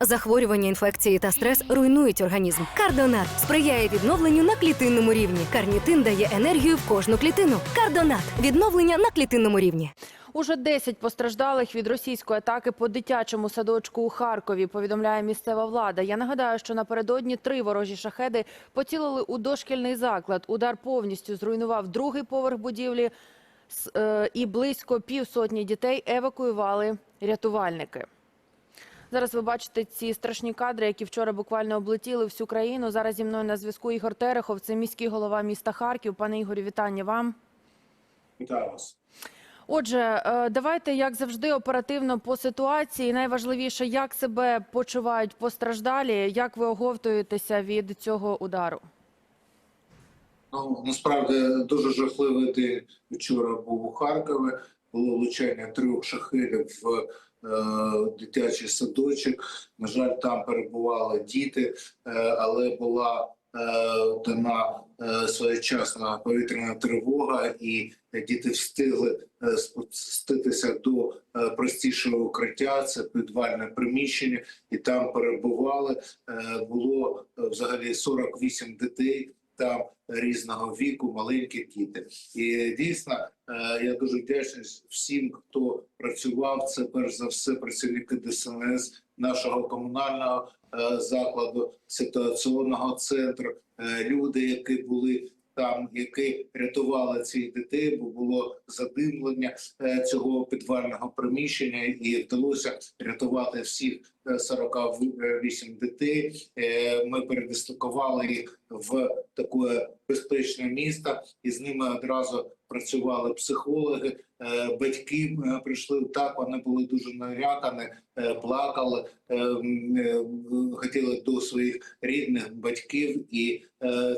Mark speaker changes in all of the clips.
Speaker 1: Захворювання, інфекції та стрес руйнують організм. Кардонат сприяє відновленню на клітинному рівні. Карнітин дає енергію в кожну клітину. Кардонат відновлення на клітинному рівні.
Speaker 2: Уже 10 постраждалих від російської атаки по дитячому садочку у Харкові, повідомляє місцева влада. Я нагадаю, що напередодні три ворожі шахеди поцілили у дошкільний заклад. Удар повністю зруйнував другий поверх будівлі е, і близько півсотні дітей евакуювали рятувальники. Зараз ви бачите ці страшні кадри, які вчора буквально облетіли всю країну. Зараз зі мною на зв'язку Ігор Терехов, це міський голова міста Харків. Пане Ігорю, вітання вам.
Speaker 3: Вітаю вас.
Speaker 2: Отже, е, давайте як завжди оперативно по ситуації. Найважливіше, як себе почувають постраждалі, як ви оговтуєтеся від цього удару.
Speaker 3: Ну насправді дуже жахливий день вчора був у Харкові. Було влучання трьох шахедів в дитячий садочок. На жаль, там перебували діти, е, але була е, дана е, своєчасна повітряна тривога, і діти встигли е, спуститися до е, простішого укриття. Це підвальне приміщення, і там перебували. Е, було е, взагалі 48 дітей. Там різного віку, маленькі діти, і дійсно е, я дуже вдячний всім, хто працював. Це перш за все працівники ДСНС, нашого комунального е, закладу, ситуаційного центру, е, люди, які були там, які рятували цих дітей, бо було задимлення е, цього підвального приміщення, і вдалося рятувати всіх е, 48 дітей. Е, Ми передислокували їх в таке безпечне місто, і з ними одразу працювали психологи. Е, Батьки е, прийшли так. Вони були дуже налякані, е, плакали, хотіли до своїх рідних батьків, і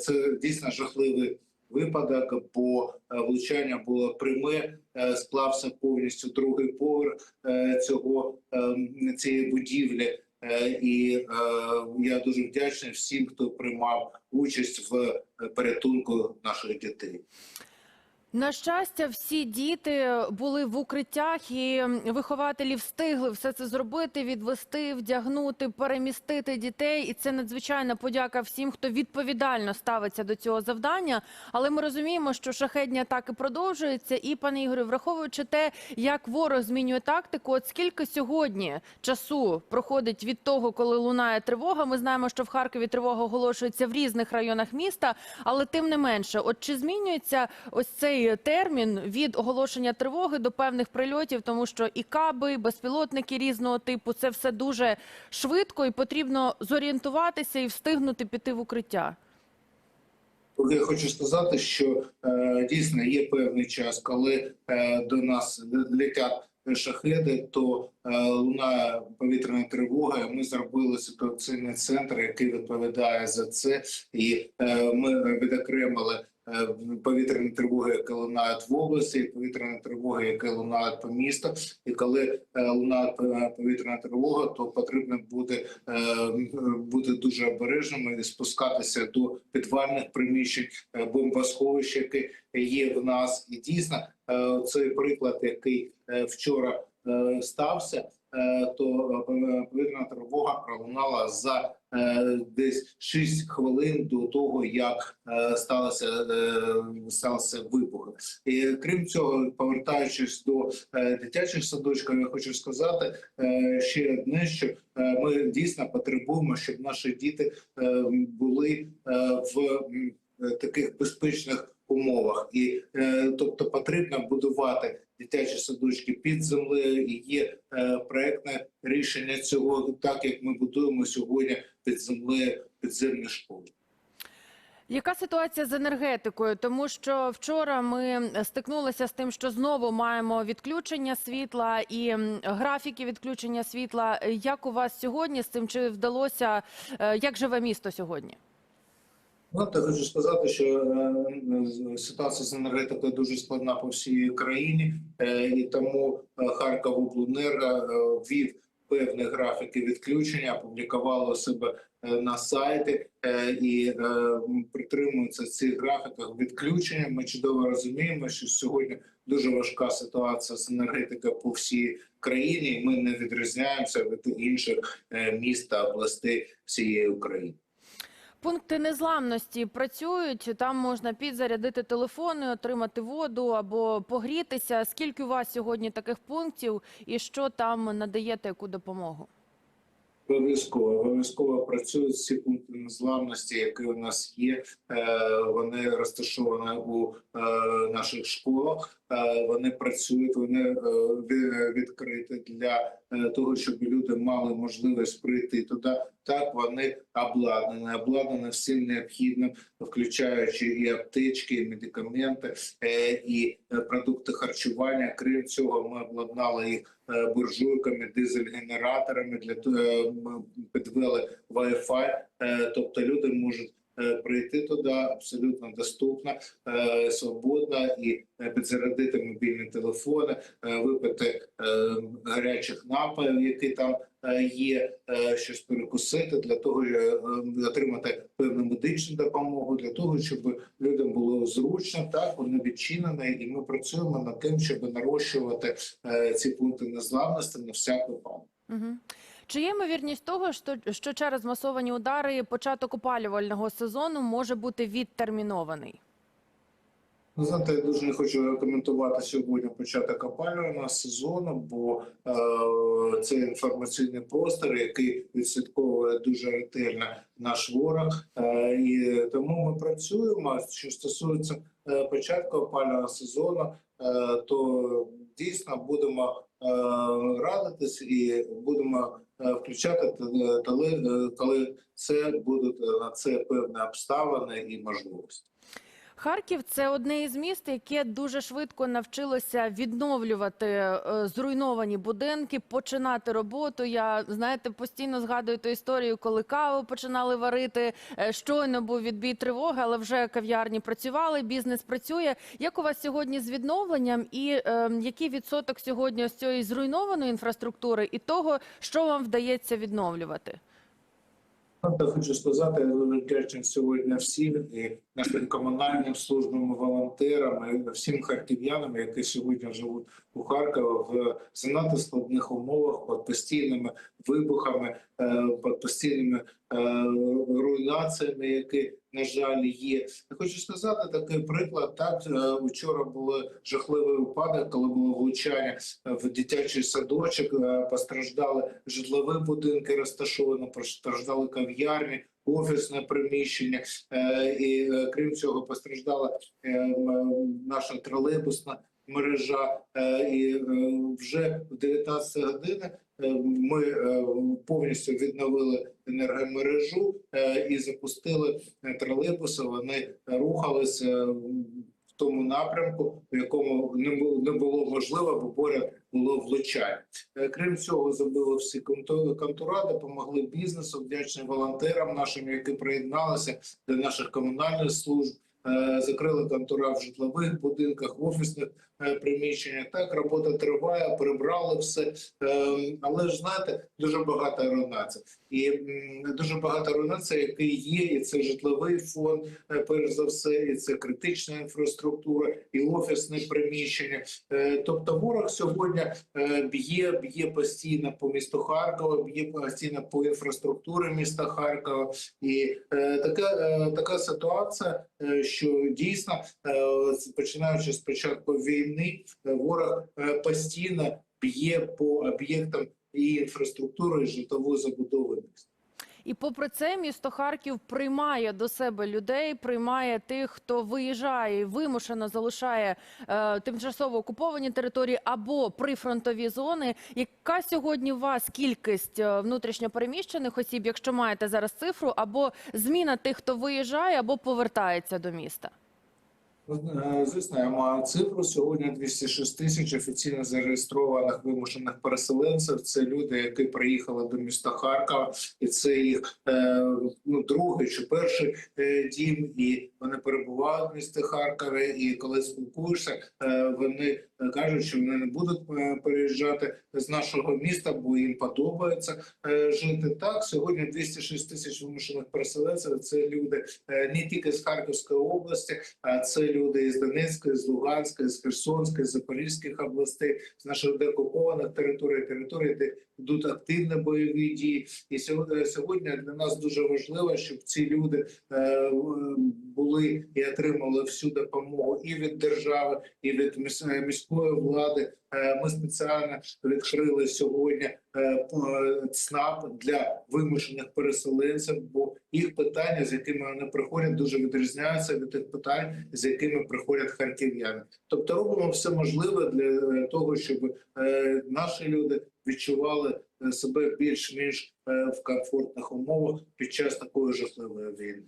Speaker 3: це дійсно жахливий випадок, бо влучання було пряме, сплався повністю другий поверх цього цієї будівлі. І я дуже вдячний всім, хто приймав участь в порятунку наших дітей.
Speaker 2: На щастя, всі діти були в укриттях, і вихователі встигли все це зробити, відвести, вдягнути, перемістити дітей. І це надзвичайна подяка всім, хто відповідально ставиться до цього завдання. Але ми розуміємо, що шахедні атаки продовжуються. І пане Ігорю, враховуючи те, як ворог змінює тактику, от скільки сьогодні часу проходить від того, коли лунає тривога. Ми знаємо, що в Харкові тривога оголошується в різних районах міста, але тим не менше, от чи змінюється ось цей термін від оголошення тривоги до певних прильотів, тому що і каби, і безпілотники різного типу це все дуже швидко і потрібно зорієнтуватися і встигнути піти в укриття.
Speaker 3: Я хочу сказати, що е, дійсно є певний час, коли е, до нас летять шахеди, то е, лунає повітряна тривога. Ми зробили ситуаційний центр, який відповідає за це, і е, ми відокремили. Е, Повітряні тривоги, які лунають в області, і повітряні тривоги, які лунають по місту. І коли е, лунає е, повітряна тривога, то потрібно буде бути дуже обережними і спускатися до підвальних приміщень, бомбосховищ, які є в нас. І дійсно цей приклад, який вчора стався, то е, повітряна тривога пролунала за е, десь 6 хвилин до того, як е, сталося е, вибух. І крім цього, повертаючись до е, дитячих садочків, я хочу сказати е, ще одне, що е, ми дійсно потребуємо, щоб наші діти е, були е, в е, таких безпечних умовах, і е, тобто потрібно будувати дитячі садочки під землею. І є е, проектне рішення цього, так як ми будуємо сьогодні під землею підземні школи.
Speaker 2: Яка ситуація з енергетикою? Тому що вчора ми стикнулися з тим, що знову маємо відключення світла і графіки відключення світла. Як у вас сьогодні з цим чи вдалося? е, Як живе місто сьогодні?
Speaker 3: Та хочу сказати, що е, ситуація з енергетикою дуже складна по всій країні, е, і тому е, Харків е, ввів певні графіки відключення, опублікували себе на сайті і притримуються цих графіках відключення. Ми чудово розуміємо, що сьогодні дуже важка ситуація з енергетикою по всій країні. і Ми не відрізняємося від інших міст та областей всієї України.
Speaker 2: Пункти незламності працюють. Там можна підзарядити телефони, отримати воду або погрітися. Скільки у вас сьогодні таких пунктів, і що там надаєте яку допомогу?
Speaker 3: Обов'язково обов'язково працюють всі пункти незламності, які у нас є. Е, Вони розташовані у е, наших школах. Е, Вони працюють, вони відкриті для того, щоб люди мали можливість прийти туди. Так вони обладнані, обладнані всім необхідним, включаючи і аптечки, і медикаменти, е, і е, продукти харчування. Крім цього, ми обладнали їх е, буржуйками, дизель-генераторами для е, підвели Wi-Fi, е, тобто люди можуть. Е, Прийти туди абсолютно доступно, е, свободно і е, підзарядити мобільні телефони, випити гарячих напоїв, які там є, щось перекусити для того, отримати певну медичну допомогу, для того, щоб людям було зручно. Так вони відчинені, і ми працюємо над тим, щоб нарощувати ці пункти незламності на всяк випадок.
Speaker 2: Чи є ймовірність того, що, що через масовані удари початок опалювального сезону може бути відтермінований?
Speaker 3: Ну, знаєте, я дуже не хочу коментувати сьогодні початок опалювального сезону, бо е, це інформаційний простір, який відслідковує дуже ретельно наш ворог. Е, і тому ми працюємо. Що стосується е, початку опалювального сезону, е, то дійсно будемо е, радитись і будемо е, включати коли, е, коли це будуть на це певні обставини і можливості.
Speaker 2: Харків це одне із міст, яке дуже швидко навчилося відновлювати е, зруйновані будинки, починати роботу. Я знаєте, постійно згадую ту історію, коли каву починали варити. е, Щойно був відбій тривоги, але вже кав'ярні працювали, бізнес працює. Як у вас сьогодні з відновленням, і е, який відсоток сьогодні з цієї зруйнованої інфраструктури і того, що вам вдається відновлювати?
Speaker 3: Хочу сказати, я вдячний сьогодні всім і нашим комунальним службам, волонтерам, і всім харків'янам, які сьогодні живуть у Харкові в занадто складних умовах під постійними вибухами, е, під постійними е, руйнаціями, які на жаль є. Я хочу сказати такий приклад. Так е, вчора був жахливий випадок, коли було влучання в дитячий садочок. е, Постраждали житлові будинки, розташовані, постраждали кав'ярні. Офісне приміщення, е, і е, крім цього, постраждала е, наша тролейбусна мережа. Е, і е, вже в 19 години е, ми повністю відновили енергомережу і запустили тролейбуси. Вони рухалися в тому напрямку, в якому не було, можливо, бо поряд було влучання. Крім цього, зробили всі контура, допомогли бізнесу, вдячні волонтерам нашим, які приєдналися до наших комунальних служб. Е, Закрили контура в житлових будинках, в офісних е, приміщеннях. Так робота триває, прибрали все. Е, Але ж знаєте, дуже багато руйнацій. І дуже багато руйнацій, які є, і це житловий фонд, е, перш за все, і це критична інфраструктура, і офісне приміщення. Тобто, ворог сьогодні б'є, б'є постійно по місту Харкова, б'є постійно по інфраструктурі міста Харкова. І така, така ситуація, що дійсно, е, починаючи з початку війни, е, ворог е, постійно б'є по об'єктам і інфраструктури, і житлової забудови міста.
Speaker 2: І попри це, місто Харків приймає до себе людей, приймає тих, хто виїжджає і вимушено залишає е, тимчасово окуповані території або прифронтові зони. Яка сьогодні у вас кількість е, внутрішньопереміщених осіб, якщо маєте зараз цифру, або зміна тих, хто виїжджає, або повертається до міста?
Speaker 3: Звісно, цифру. Сьогодні 206 тисяч офіційно зареєстрованих вимушених переселенців. Це люди, які приїхали до міста Харкова, і це їх е, ну, другий чи перший е, дім. І вони перебувають в місті Харкові. І коли спілкуєшся, е, вони кажуть, що вони не будуть переїжджати з нашого міста, бо їм подобається жити. Так сьогодні 206 тисяч вимушених переселенців. Це люди не тільки з Харківської області, а це люди із Донецької, з Луганської, з Херсонської, з Запорізьких областей, з наших деокупованих територій, територій, де йдуть активні бойові дії. І сьогодні, сьогодні для нас дуже важливо, щоб ці люди е, були і отримали всю допомогу і від держави, і від е, міської влади. Е, Ми спеціально відкрили сьогодні е, ЦНАП для вимушених переселенців, бо їх питання, з якими вони приходять, дуже відрізняються від тих питань, з якими приходять харків'яни. Тобто робимо все можливе для е, того, щоб е, наші люди відчували е, себе більш-менш е, в комфортних умовах під час такої жахливої війни.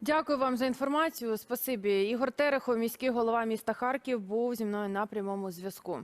Speaker 2: Дякую вам за інформацію. Спасибі. Ігор Терехов, міський голова міста Харків, був зі мною на прямому зв'язку.